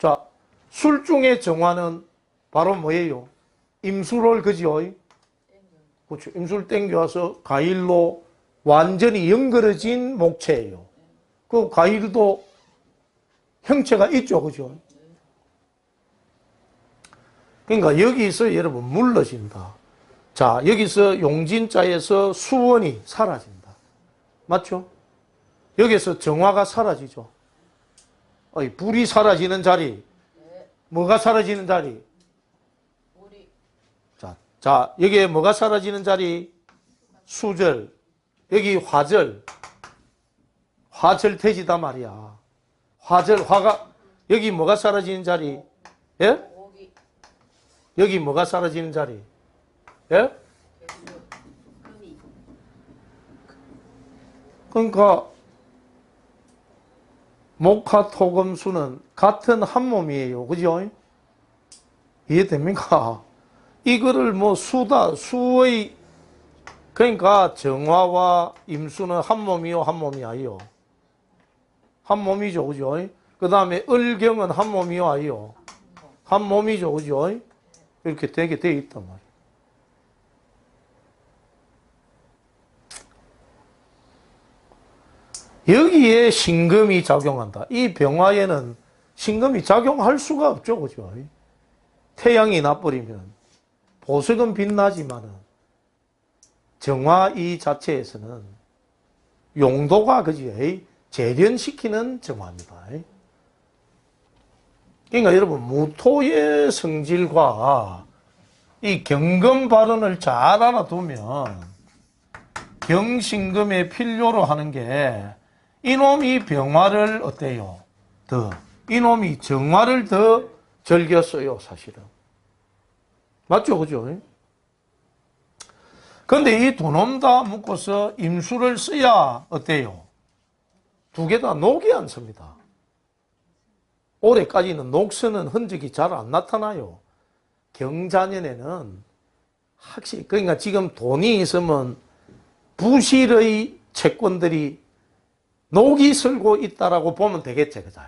자, 술 중에 정화는 바로 뭐예요? 임수를 그지요? 그렇죠. 임수를 땡겨와서 과일로 완전히 연결해진 목체예요. 그 과일도 형체가 있죠. 그죠? 그러니까 여기서 여러분 물러진다. 자, 여기서 용진자에서 수원이 사라진다. 맞죠? 여기서 정화가 사라지죠. 불이 사라지는 자리. 뭐가 사라지는 자리? 자, 자, 여기에 뭐가 사라지는 자리? 수절. 여기 화절. 화절 태지다 말이야. 화절, 화가, 여기 뭐가 사라지는 자리? 예? 여기 뭐가 사라지는 자리? 예? 금이 그러니까 목화 토금 수는 같은 한 몸이에요. 그죠? 이해됩니까? 이거를 뭐 수다, 수의 그러니까 정화와 임수는 한 몸이요, 한 몸이 아니요. 한 몸이죠, 그죠? 그 다음에 을경은 한 몸이요, 아니요. 한 몸이죠, 그죠? 이렇게 되게 돼 있단 말이에요. 여기에 신금이 작용한다. 이 병화에는 신금이 작용할 수가 없죠. 그죠? 태양이 나버리면 보석은 빛나지만은 정화 이 자체에서는 용도가 그지 재련시키는 정화입니다. 그러니까 여러분 무토의 성질과 이 경금 발언을 잘 알아두면 경신금에 필요로 하는 게 이놈이 병화를 어때요? 더 이놈이 정화를 더 즐겼어요, 사실은. 맞죠, 그죠? 근데 이 두 놈 다 묶어서 임수를 써야 어때요? 두 개 다 녹이 안 섭니다. 올해까지는 녹 쓰는 흔적이 잘 안 나타나요. 경자년에는 확실히, 그러니까 지금 돈이 있으면 부실의 채권들이 녹이 슬고 있다라고 보면 되겠죠, 그죠?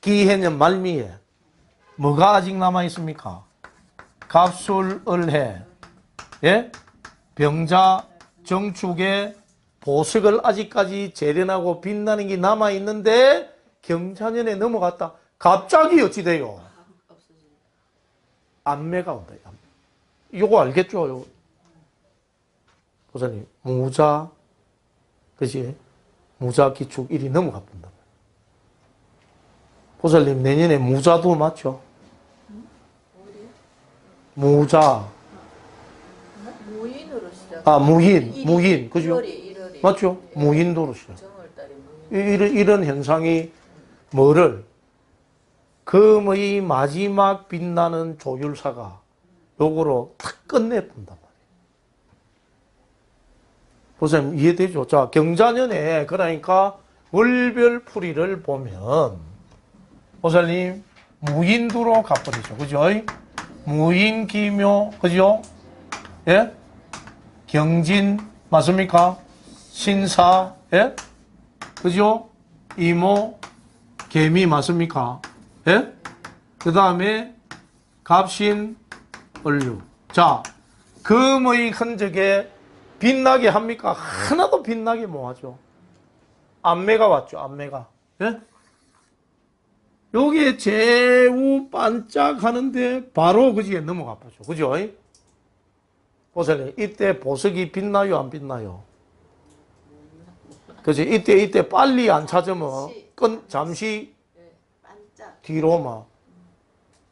기해년 말미에 뭐가 아직 남아 있습니까? 갑술, 을해, 예? 병자, 정축에 보석을 아직까지 재련하고 빛나는 게 남아 있는데 경자년에 넘어갔다. 갑자기 어찌 돼요? 안매가 온다. 이거 알겠죠? 요. 보사님, 무자, 그지? 무자 기축 1이 넘어가 본다. 보살님, 내년에 무자도 맞죠? 무자, 무인으로 시작 아, 무인, 무인, 그죠? 1월이 1월이 맞죠? 무인도로 시작. 이런, 이런 현상이 뭐를 금의 마지막 빛나는 조율사가 요거로 탁 끝내본단 말이에요. 보세요. 이해되죠? 자, 경자년에 그러니까 월별풀이를 보면 보살님 무인도로 가버리죠. 그죠? 무인기묘, 그죠? 예? 경진, 맞습니까? 신사, 예? 그죠? 이모, 개미 맞습니까? 예? 그 다음에 갑신, 을류. 자, 금의 흔적에 빛나게 합니까? 하나도 빛나게 못하죠. 안매가 왔죠, 안매가. 예? 여기에 제우 반짝하는데 바로 그지에 넘어가 보죠. 그죠? 보세요. 이때 보석이 빛나요, 안 빛나요? 그지? 이때, 이때 빨리 안 찾으면 끈, 잠시 예, 반짝 뒤로만.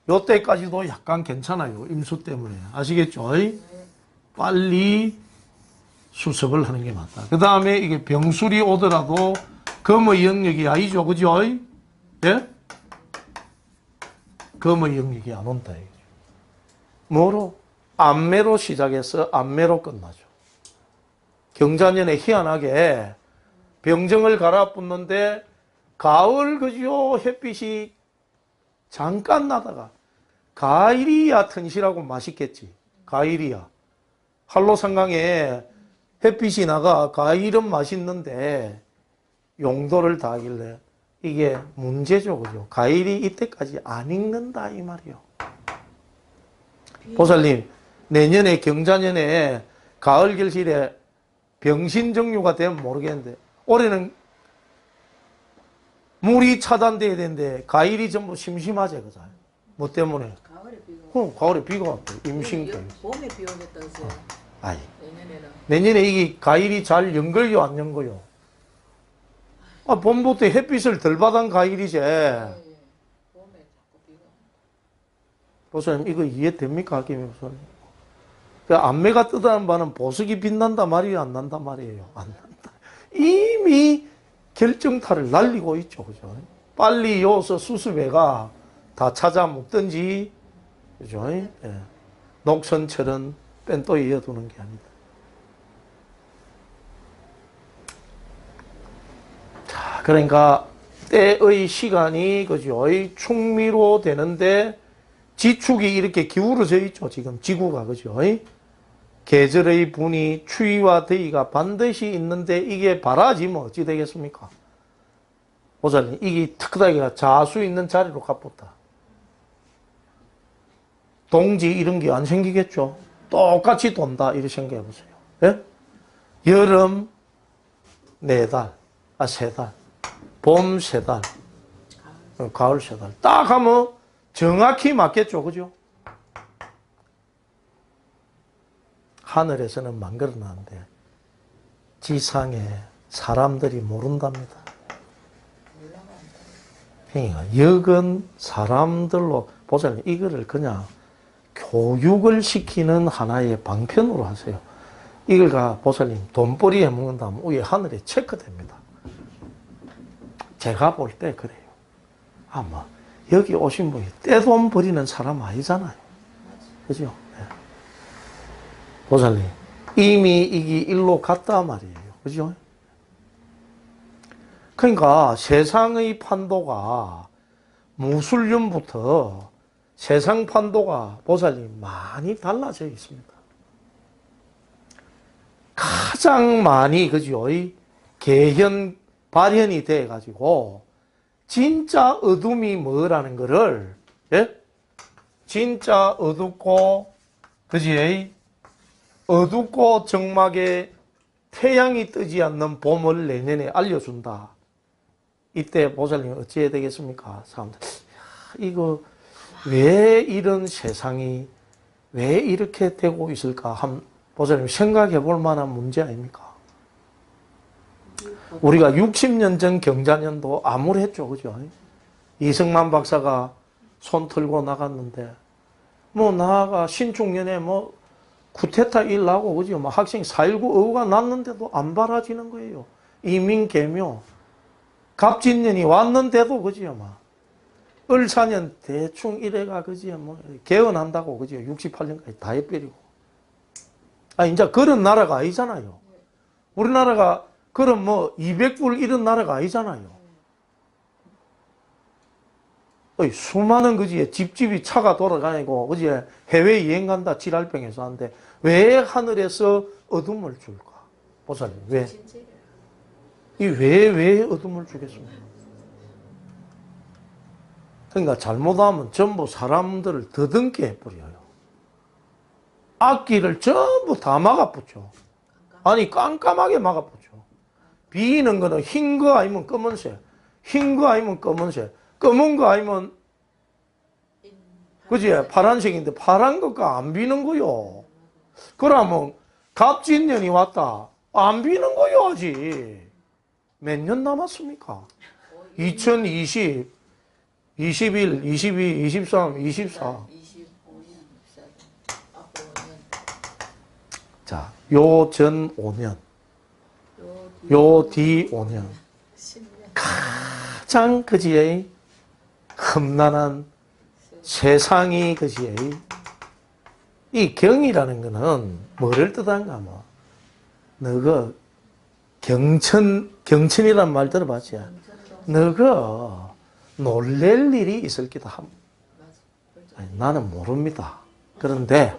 요때까지도 약간 괜찮아요. 임수 때문에. 아시겠죠? 빨리 수습을 하는 게 맞다. 그 다음에 이게 병술이 오더라도 금의 영역이 아니죠. 그죠? 예? 금의 영역이 안 온다. 뭐로? 안매로 시작해서 안매로 끝나죠. 경자년에 희한하게 병정을 갈아붙는데 가을 그죠? 햇빛이 잠깐 나다가 가일이야 튼실하고 맛있겠지. 가일이야. 한로상강에 햇빛이 나가 가일은 맛있는데 용도를 다하길래 이게 문제죠, 그죠? 가일이 이때까지 안 익는다 이 말이요. 보살님, 내년에 경자년에 가을 결실에 병신 정류가 되면 모르겠는데 올해는 물이 차단돼야 되는데 가일이 전부 심심하지 그죠? 뭐 때문에? 가을에 비가 어, 가을에 비가 왔대. 임신 때문에. 봄에 비 오겠다면서요. 아이, 내년에는 내년에 이게 가일이 잘 연걸요, 안 연거요? 아, 봄부터 햇빛을 덜 받은 가일이지. 예, 예. 보사님, 이거 이해됩니까? 하김 보사님? 그 안매가 뜨다는 바는 보석이 빛난다 말이에요? 안 난다 말이에요? 안 난다. 이미 결정타를 날리고 있죠. 그죠? 빨리 여기서 수습해가 다 찾아 먹든지, 그죠? 예. 녹선철은 뺀또 이어두는 게 아니다. 자, 그러니까 때의 시간이, 그죠? 충미로 되는데, 지축이 이렇게 기울어져 있죠. 지금 지구가 그죠? 계절의 분이 추위와 더위가 반드시 있는데 이게 바라지면 어찌 되겠습니까? 보살님 이게 특다기가 자수 있는 자리로 가붙다. 동지 이런 게 안 생기겠죠. 똑같이 돈다 이렇게 생각해 보세요. 예? 여름 네 달, 아 세 달, 봄 세 달, 어, 가을 세 달. 딱 하면 정확히 맞겠죠. 그죠? 하늘에서는 만들어놨는데 지상에 사람들이 모른답니다. 그러니까 역은 사람들로 보자면 이거를 그냥 교육을 시키는 하나의 방편으로 하세요. 이걸 가 보살님 돈벌이 해먹는다면 위에 하늘에 체크됩니다. 제가 볼 때 그래요. 아마 여기 오신 분이 떼돈 버리는 사람 아니잖아요. 그죠? 네. 보살님, 이미 이게 일로 갔다 말이에요. 그죠? 그러니까 세상의 판도가 무술년부터 세상 판도가 보살님 많이 달라져 있습니다. 가장 많이, 그죠? 이 개현, 발현이 돼 가지고 진짜 어둠이 뭐라는 거를, 예? 진짜 어둡고, 그지? 어둡고 정막에 태양이 뜨지 않는 봄을 내년에 알려준다. 이때 보살님 어찌해야 되겠습니까? 사람들, 야, 이거 왜 이런 세상이 왜 이렇게 되고 있을까? 한 보살님 생각해 볼 만한 문제 아닙니까? 우리가 60년 전 경자년도 암울했죠, 그죠? 이승만 박사가 손 털고 나갔는데, 뭐, 나아가 신축년에 뭐, 쿠데타 일 나고, 그죠? 뭐, 학생 4.19 의우가 났는데도 안 바라지는 거예요. 이민개묘. 갑진년이 왔는데도, 그죠? 막. 을사년 대충 이래가, 그죠? 뭐, 개헌한다고, 그죠? 68년까지 다 해버리고. 아, 이제 그런 나라가 아니잖아요. 우리나라가 그럼 뭐 200불 이런 나라가 아니잖아요. 어이, 수많은 그지 집집이 차가 돌아다니고 그지 해외 여행 간다 지랄병에서 하는데 왜 하늘에서 어둠을 줄까? 보살님 왜? 이 왜 왜 어둠을 주겠습니까? 그러니까 잘못하면 전부 사람들을 더듬게 해버려요. 앞길을 전부 다 막아붙죠. 아니 깜깜하게 막아붙죠. 비는 거는 흰 거 아니면 검은색, 흰 거 아니면 검은색, 검은 거 아니면 그지 파란색인데 파란 것과 안 비는 거요. 그러면 갑진년이 왔다 안 비는 거요 아직 몇 년 남았습니까? 2020, 21, 22, 23, 24. 25년 앞으로 5년 자, 요 전 5년, 요요뒤 5년. 10년 가장 그지의 험난한 세상이 그지의 이 경이라는 거는 뭐를 뜻한가 뭐 너가 경천 경천이란 말 들어봤지? 너가 놀랄 일이 있을 기도 함. 아니, 나는 모릅니다. 그런데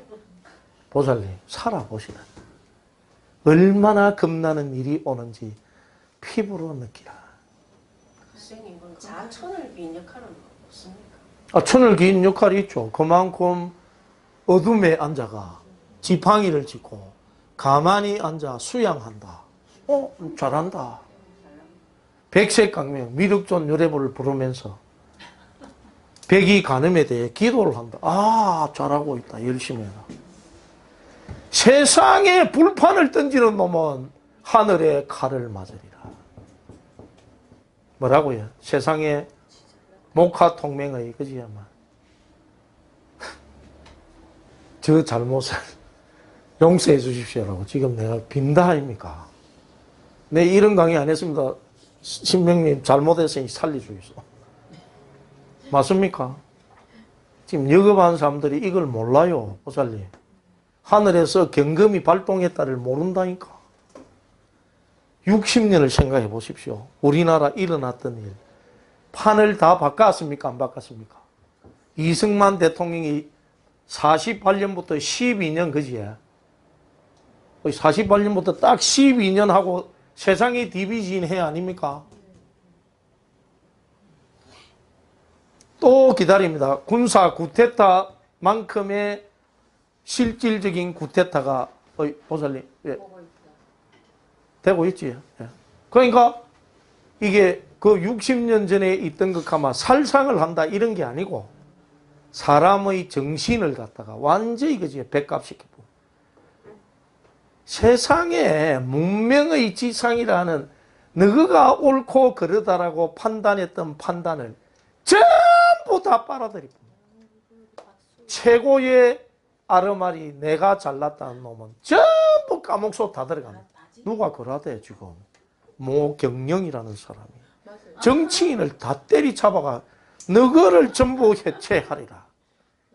보살님 살아보시라. 얼마나 겁나는 일이 오는지 피부로 느끼라. 학생인 건 자천을 빈 역할은 없습니까? 아, 천을 기인 역할이 있죠. 그만큼 어둠에 앉아가 지팡이를 짚고 가만히 앉아 수양한다. 어, 잘한다. 백색 강명, 미륵존 유래보를 부르면서 백이 간음에 대해 기도를 한다. 아, 잘하고 있다. 열심히 해라. 세상에 불판을 던지는 놈은 하늘에 칼을 맞으리라. 뭐라고요? 세상에 목화 통맹의 그지야만 저 잘못을 용서해 주십시오라고 지금 내가 빈다 아닙니까? 내 이런 강의 안 했습니다. 신명님 잘못했으니 살려주겠어. 맞습니까? 지금 여급한 사람들이 이걸 몰라요, 보살님. 하늘에서 경금이 발동했다를 모른다니까. 60년을 생각해 보십시오. 우리나라 일어났던 일. 판을 다 바꿨습니까? 안 바꿨습니까? 이승만 대통령이 48년부터 12년 그지에 48년부터 딱 12년 하고 세상이 디비진 해 아닙니까? 또 기다립니다. 군사 구테타만큼의 실질적인 구테타가 어이, 보살님 예. 되고 있지. 예. 그러니까 이게 그 60년 전에 있던 것 아마 살상을 한다 이런 게 아니고 사람의 정신을 갖다가 완전히 그지 백값시키고 세상에 문명의 지상이라는 너가 옳고 그르다라고 판단했던 판단을 전부 다 빨아들이고 최고의 아르마리 내가 잘났다는 놈은 전부 까목소 다 들어갑니다. 누가 그러대 지금 모 경영이라는 사람이 맞아요. 정치인을 다 때리 잡아가 너거를 전부 해체하리라.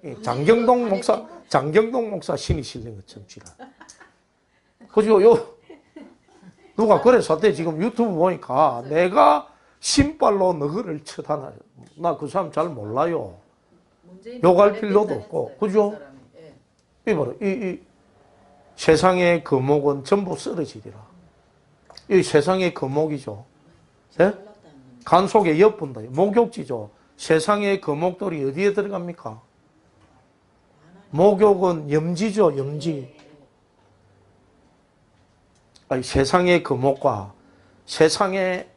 이 장경동 목사 장경동 목사 신이 실린 것처럼 지라. 그죠? 요 누가 그래서 때 지금 유튜브 보니까 내가 신발로 너거를 쳐다나 나 그 사람 잘 몰라요. 욕할 필요도 없고, 그죠? 그 사람이. 예. 이 봐라, 이, 이 세상의 거목은 전부 쓰러지리라. 이 세상의 거목이죠. 예? 간 속에 엿분다. 목욕지죠. 세상의 거목들이 어디에 들어갑니까? 목욕은 염지죠, 염지. 세상의 거목과 세상의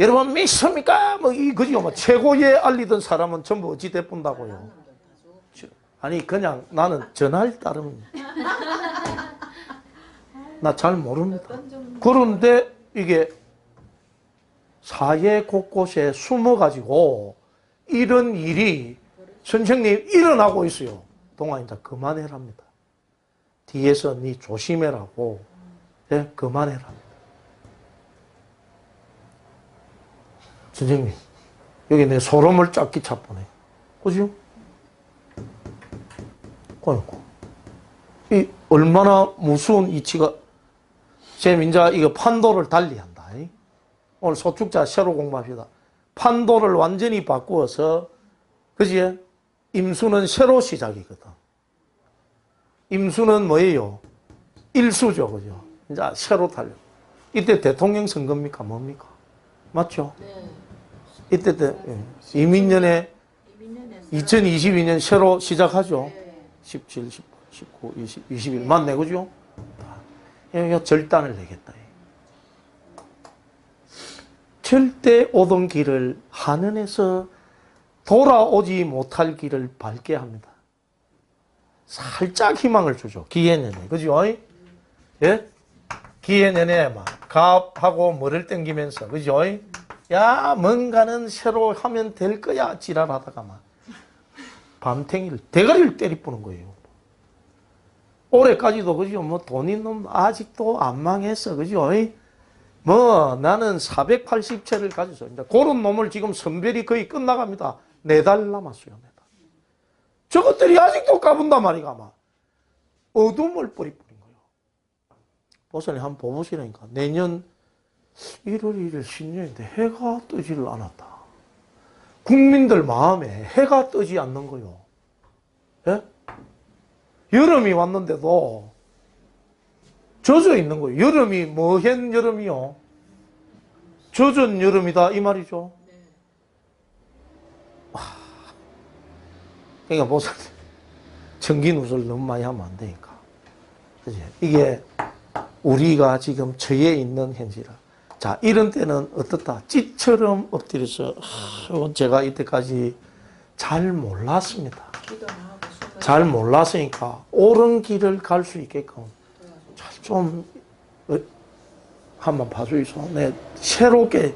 여러분 믿습니까? 뭐 이 그지요. 뭐 최고의 알리던 사람은 전부 어찌 대뿐다고요. 아니 그냥 나는 전할 따름입니다. 나 잘 모릅니다. 그런데 이게 사회 곳곳에 숨어가지고 이런 일이 선생님 일어나고 있어요. 동아인자 그만해랍니다. 뒤에서 니 조심해라고 예, 그만해랍니다. 선생님 여기 내 소름을 쫙 끼쳐보네. 그죠? 그러니까 이 얼마나 무서운 이치가 제 민자 이거 판도를 달리한다. 이. 오늘 소축자 새로 공부합시다. 판도를 완전히 바꾸어서 그지? 임수는 새로 시작이거든. 임수는 뭐예요? 일수죠, 그죠? 이제 새로 달려. 이때 대통령 선거입니까, 뭡니까? 맞죠? 네. 이때 때 예. 이민년에 이민년에서 2022년 새로 시작하죠. 예. 17, 18, 19, 20, 21 맞네 그죠? 여기가 절단을 내겠다. 절대 오던 길을 하늘에서 돌아오지 못할 길을 밟게 합니다. 살짝 희망을 주죠. 기회 내내. 그죠? 예? 기회 내내 막 갑하고 머리를 땡기면서. 그죠? 야, 뭔가는 새로 하면 될 거야. 지랄하다가 막. 밤탱이를, 대가리를 때리뿌는 거예요. 올해까지도 그죠? 뭐 돈 있는 놈 아직도 안 망했어. 그죠? 뭐 나는 480채를 가지고 이제 그런 놈을 지금 선별이 거의 끝나갑니다. 네 달 남았어요. 네 달. 저것들이 아직도 까분단 말이가 아마. 어둠을 뿌리 보선이 한번 보보시라니까. 내년 1월 1일 신년인데 해가 뜨지를 않았다. 국민들 마음에 해가 뜨지 않는 거요. 예? 여름이 왔는데도 젖어 있는 거예요. 여름이 뭐한 여름이요? 젖은 여름이다 이 말이죠. 네. 와. 그러니까 보세요. 전기 누설 너무 많이 하면 안 되니까. 그지? 이게 우리가 지금 처해 있는 현실이라. 자, 이런 때는 어떻다? 찌처럼 엎드려서, 하, 제가 이때까지 잘 몰랐습니다. 잘 몰랐으니까 옳은 길을 갈 수 있게끔 잘좀 어, 한번 봐주이소. 네, 새롭게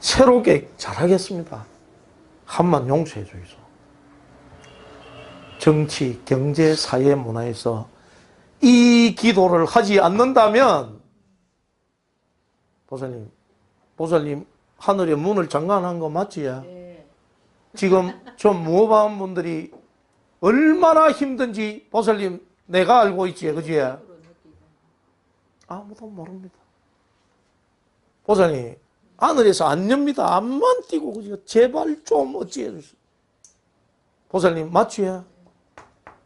새롭게 잘하겠습니다. 한번 용서해 주이소. 정치, 경제, 사회, 문화에서 이 기도를 하지 않는다면 보살님, 보살님 하늘에 문을 장관한 거 맞지? 예. 지금 좀 무어반 분들이 얼마나 힘든지 보살님 내가 알고 있지, 그지? 느끼고. 아무도 모릅니다. 보살님 하늘에서 안 엽니다. 앞만 띄고 그죠? 제발 좀 어찌해 주세요. 보살님 맞지?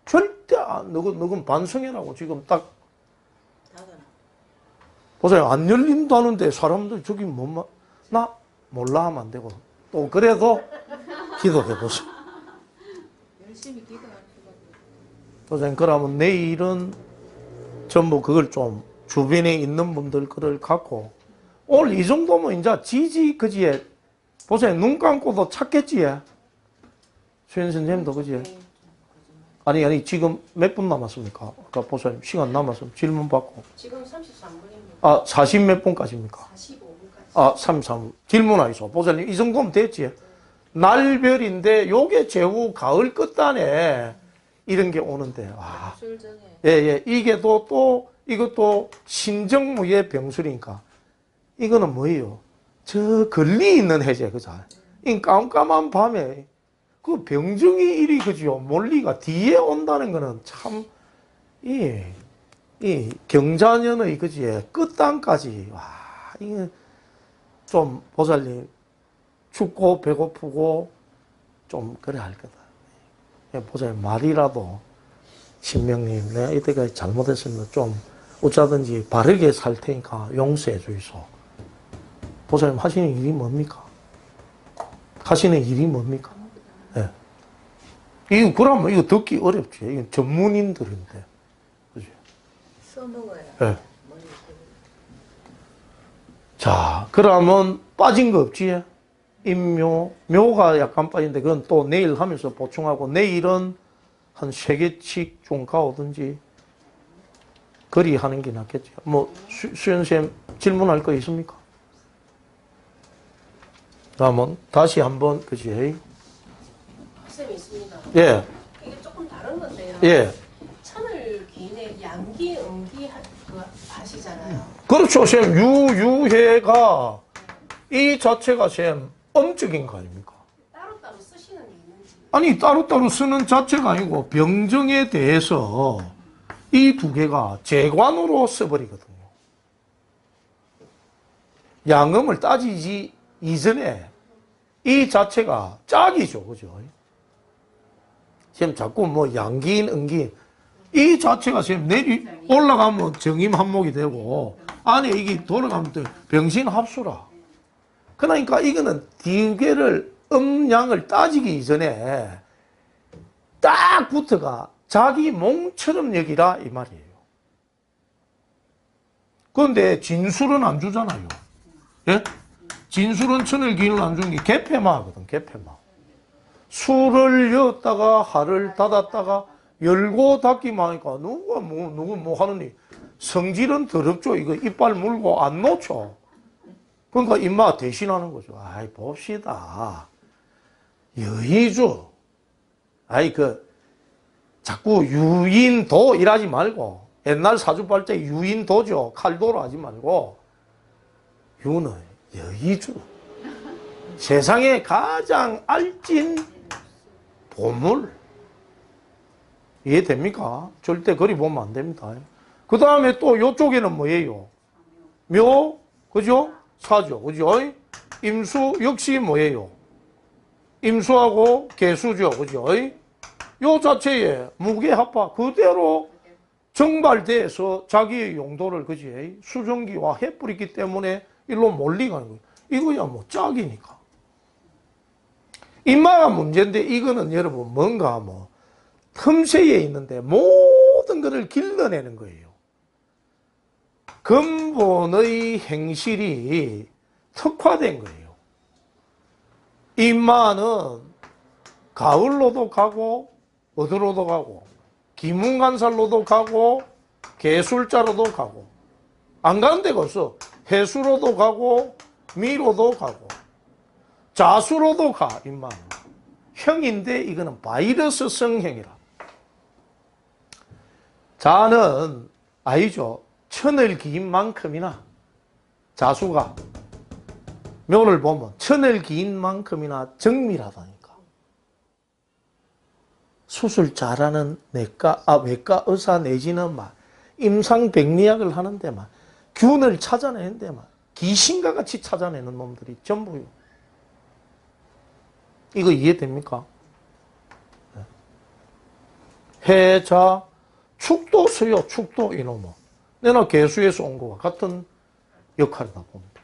절 대 안, 너건 너건 반성해라고 지금 딱. 보세요. 안 열린다는데 사람들 저기 뭐나 몰라 하면 안 되고 또 그래도 기도해 보세요. 열심히 기도할 선생님, 그러면 내일은 전부 그걸 좀 주변에 있는 분들 그걸 갖고 오늘 이 정도면 이제 지지 그지에 보세요. 눈 감고도 찾겠지. 수현 선생님도 그지? 아니, 아니, 지금 몇 분 남았습니까? 아까 보세요. 시간 남았으면 질문 받고. 지금 33분입니다. 아, 40 몇 분까지입니까? 45분까지. 아, 33. 질문하이소. 보살님, 이 정도면 됐지? 날별인데, 요게 제후 가을 끝단에 이런 게 오는데, 와. 예, 예. 이게 또, 또, 이것도 신정무의 병술이니까. 이거는 뭐예요? 저 걸리 있는 해제, 그죠? 이 깜깜한 밤에 그 병증이 이리, 그죠? 몰리가 뒤에 온다는 거는 참, 이, 이 경자년의, 그지? 끝단까지, 와, 이게 좀 보살님 춥고 배고프고 좀 그래 할 거다. 예, 보살님 말이라도 신명님, 내가 이때까지 잘못했으면 좀 어쩌든지 바르게 살 테니까 용서해 주이소. 보살님 하시는 일이 뭡니까? 하시는 일이 뭡니까? 예. 이거 그러면 이거 듣기 어렵지. 이건 전문인들인데. 그지? 써먹어야 예. 머리 자, 그러면 빠진 거 없지? 인묘, 묘가 약간 빠진데 그건 또 내일 하면서 보충하고 내일은 한 세 개씩 좀 가오든지 거리 하는 게 낫겠지. 뭐 수, 수연쌤 질문할 거 있습니까? 그러면 다시 한번 그지? 있습니다. 예, 이게 조금 다른 건데요. 예. 천을 기인에 양기, 음기 하, 그 하시잖아요. 그렇죠, 쌤. 유유해가 이 자체가 쌤 엄적인 거 아닙니까? 따로 따로 쓰시는 게 있는지. 아니 따로 따로 쓰는 자체가 아니고 병정에 대해서 이 두 개가 재관으로 써버리거든요. 양음을 따지지 이전에 이 자체가 짝이죠, 그죠? 지금 자꾸 뭐 양기인, 은기인 이 자체가 지금 내리 올라가면 정임 한목이 되고 안에 이게 돌아가면 또 병신 합수라. 그러니까 이거는 두 개를 음양을 따지기 이전에 딱 붙어가 자기 몸처럼 여기라 이 말이에요. 그런데 진술은 안 주잖아요. 예? 진술은 천을 기인을 안 주는 게 개폐마거든, 개폐마. 술을 여었다가 하를 닫았다가 열고 닫기만 하니까 누가 뭐, 누구 뭐 하느니 성질은 더럽죠. 이거 이빨 물고 안 놓죠. 그러니까 임마 대신하는 거죠. 아이, 봅시다. 여의주. 아이, 그, 자꾸 유인도 일하지 말고, 옛날 사주팔 때 유인도죠. 칼도로 하지 말고, 유는 여의주. 세상에 가장 알찐 보물. 이해됩니까? 절대 거리 보면 안 됩니다. 그 다음에 또 요쪽에는 뭐예요? 묘, 그죠? 사죠, 그죠? 임수 역시 뭐예요? 임수하고 개수죠, 그죠? 요 자체에 무게합파 그대로 정발돼서 자기의 용도를 그지 수증기와 해뿌리기 때문에 일로 몰리 가는 거예요. 이거야 뭐 짝이니까. 인마가 문제인데 이거는 여러분 뭔가 뭐 틈새에 있는데 모든 것을 길러내는 거예요. 근본의 행실이 특화된 거예요. 인마는 가을로도 가고 어디로도 가고 기문간살로도 가고 개술자로도 가고 안 가는 데가 없어. 해수로도 가고 미로도 가고 자수로도 가 인마는 형인데 이거는 바이러스 성 형이라. 자는 아니죠. 천을 기인 만큼이나 자수가 묘를 보면 천을 기인 만큼이나 정밀하다니까. 수술 잘하는 내과, 아, 외과 의사 내지는 막 임상 백리학을 하는데 막 균을 찾아내는데 막 귀신과 같이 찾아내는 놈들이 전부요. 이거 이해됩니까? 네. 해자, 축도 수요, 축도 이놈은. 내가 개수에서 온 거와 같은 역할이다 봅니다.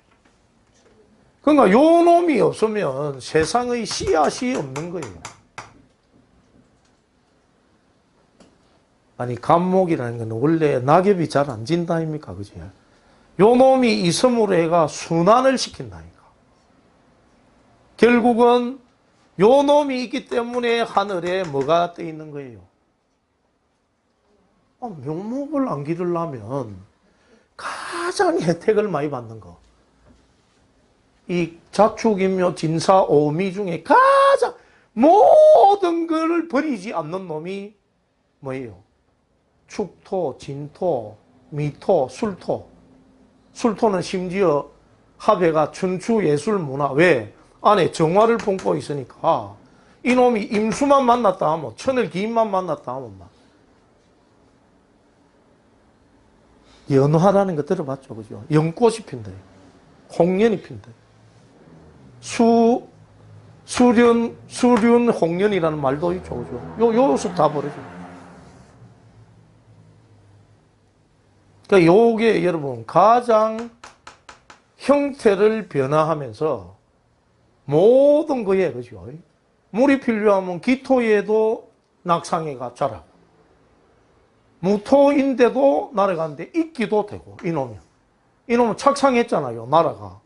그러니까 요 놈이 없으면 세상의 씨앗이 없는 거예요. 아니, 감목이라는 건 원래 낙엽이 잘 안 진다 아닙니까? 그지? 요 놈이 있음으로 해가 순환을 시킨다니까. 결국은 요 놈이 있기 때문에 하늘에 뭐가 떠 있는 거예요? 아, 묘목을 안 기르려면 가장 혜택을 많이 받는 거. 이 자축인묘 진사 오미 중에 가장 모든 것을 버리지 않는 놈이 뭐예요? 축토, 진토, 미토, 술토. 술토는 심지어 합해가 춘추 예술 문화 왜 안에 정화를 품고 있으니까 이놈이 임수만 만났다 하면 천을 기인만 만났다 하면 막 연화라는 거 들어봤죠, 그죠? 연꽃이 핀대, 홍련이 핀대. 수 수륜 수륜 홍련이라는 말도 있죠, 그죠? 요 요수 다 버려져. 그러니까 요게 여러분 가장 형태를 변화하면서 모든 거에 그죠? 물이 필요하면 기토에도 낙상해가 자라고. 무토인데도 날아가는데 있기도 되고 이놈이. 이놈은 착상했잖아요 나라가.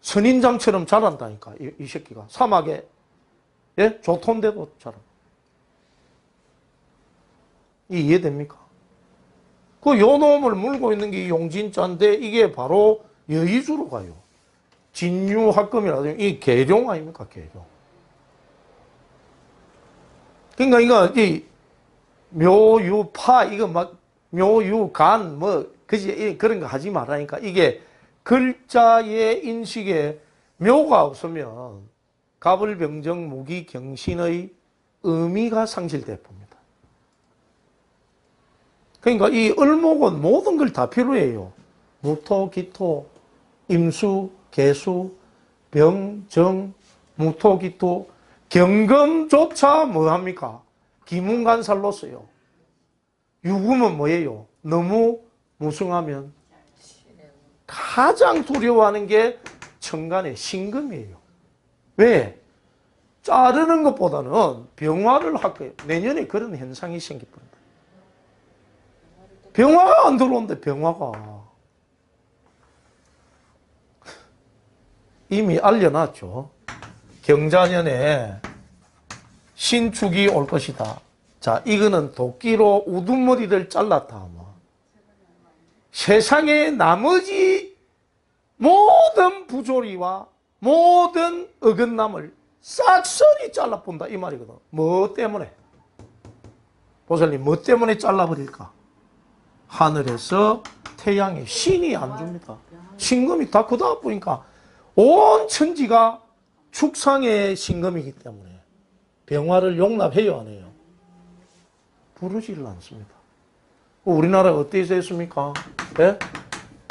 선인장처럼 자란다니까 이, 이 새끼가. 사막에. 예? 조톤데도 자라 이 이해됩니까? 그 요놈을 물고 있는 게 용진자인데 이게 바로 여의주로 가요. 진유합금이라든지 이 계룡 아닙니까 계룡. 그러니까 이거 이 묘유파 이거 막 묘유간 뭐 그지 이 그런 거 하지 말라니까 이게 글자의 인식에 묘가 없으면 가불병정 무기 경신의 의미가 상실돼 봅니다. 그러니까 이 을목은 모든 걸 다 필요해요. 무토, 기토, 임수, 개수, 병, 정, 무토, 기토, 경금조차 뭐합니까? 기문간살로 써요. 유금은 뭐예요? 너무 무성하면 가장 두려워하는 게 천간의 신금이에요. 왜? 자르는 것보다는 병화를 할 거예요. 내년에 그런 현상이 생길 겁니다. 병화가 안 들어온대, 병화가. 이미 알려놨죠. 경자년에 신축이 올 것이다. 자, 이거는 도끼로 우두머리를 잘랐다 하면 세상의 나머지 모든 부조리와 모든 어긋남을 싹쓸이 잘라본다 이 말이거든. 뭐 때문에? 보살님, 뭐 때문에 잘라버릴까? 하늘에서 태양의 신이 안 줍니다. 신금이 다 그다 보니까 온 천지가 축상의 신금이기 때문에 병화를 용납해요, 안 해요? 부르지를 않습니다. 우리나라 어떻게 됐습니까? 예?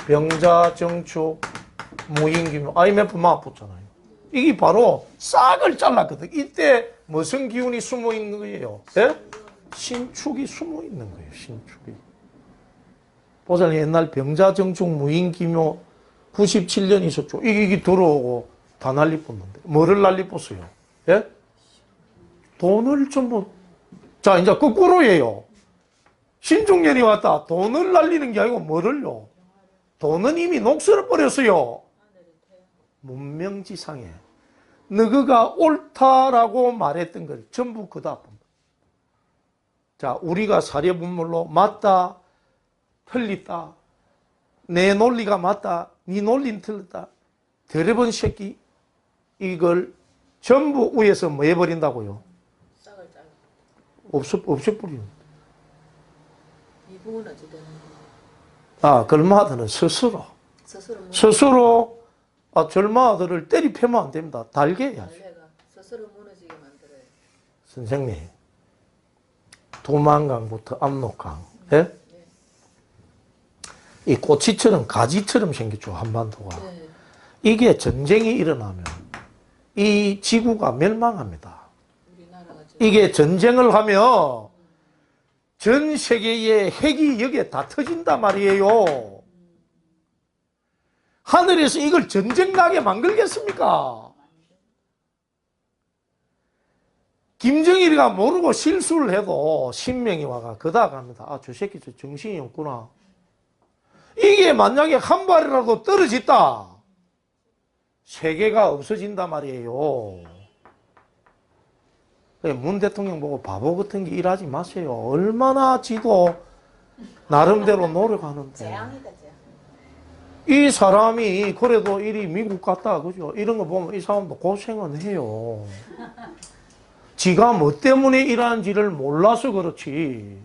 병자, 정축, 무인기묘, IMF 맞붙잖아요. 이게 바로 싹을 잘랐거든. 이때 무슨 기운이 숨어 있는 거예요? 예? 신축이 숨어 있는 거예요, 신축이. 보살님 옛날 병자, 정축, 무인기묘 97년 있었죠. 이게, 이게 들어오고 다 난리 뽑는데. 뭐를 난리 뽑어요? 예? 돈을 전부 자 이제 거꾸로예요. 신중년이 왔다. 돈을 날리는 게 아니고 뭐를요? 돈은 이미 녹슬어 버렸어요. 문명지상에 너그가 옳다라고 말했던 걸 전부 그다. 자, 우리가 사례분물로 맞다, 틀리다, 내 논리가 맞다, 네 논리는 틀렸다. 더러번 새끼 이걸 전부 위에서 뭐 해버린다고요? 없어, 없애버리는. 이 부분은 어찌 되는? 아, 글마들은 스스로, 스스로 스스로 아, 절마들을 때리 패면 안 됩니다. 달게 해야죠. 달래가 스스로 무너지게 만들어요. 선생님, 두만강부터 압록강, 예? 이 꼬치처럼 가지처럼 생겼죠, 한반도가. 네. 이게 전쟁이 일어나면 이 지구가 멸망합니다. 이게 전쟁을 하면 전 세계의 핵이 여기에 다 터진단 말이에요. 하늘에서 이걸 전쟁 나게 만들겠습니까? 김정일이가 모르고 실수를 해도 신명이 와가 그다 갑니다. 아, 저 새끼 저 정신이 없구나. 이게 만약에 한 발이라도 떨어졌다. 세계가 없어진단 말이에요. 그문 대통령 보고 바보 같은 게 일하지 마세요. 얼마나 지도 나름대로 노력하는데. 이 사람이 그래도 일이 미국 갔다 그죠? 이런 거 보면 이 사람도 고생은 해요. 지가 뭐 때문에 일하는지를 몰라서 그렇지.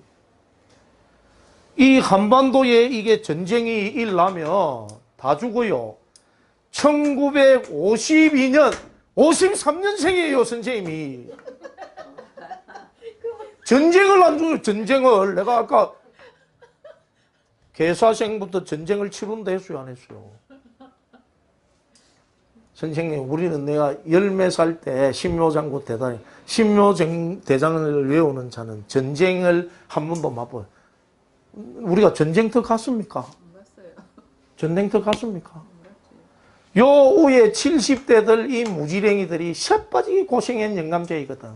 이 한반도에 이게 전쟁이 일나면 다 죽어요. 1952년, 53년생이에요, 선생님이. 전쟁을 안 죽어요, 전쟁을. 내가 아까 개사생부터 전쟁을 치른다 했어요, 안 했어요? 선생님, 우리는 내가 열매 살 때 신묘장구 대단히, 신묘정 대장을 외우는 자는 전쟁을 한 번도 맛보요. 우리가 전쟁터 갔습니까? 전쟁터 갔습니까? 요 위에 70대들 이 무지랭이들이 쇠빠지게 고생한 영감제이거든.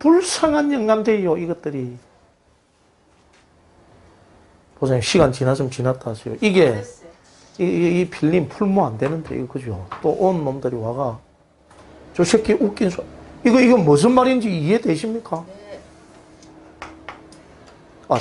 불쌍한 영감제요, 이것들이. 보세요. 시간 지났으면 지났다 하세요. 이게. 이, 이, 이 필름 풀모 안 되는데, 이거 그죠? 또 온 놈들이 와가, 저 새끼 웃긴 소 이거, 이거 무슨 말인지 이해되십니까? 네.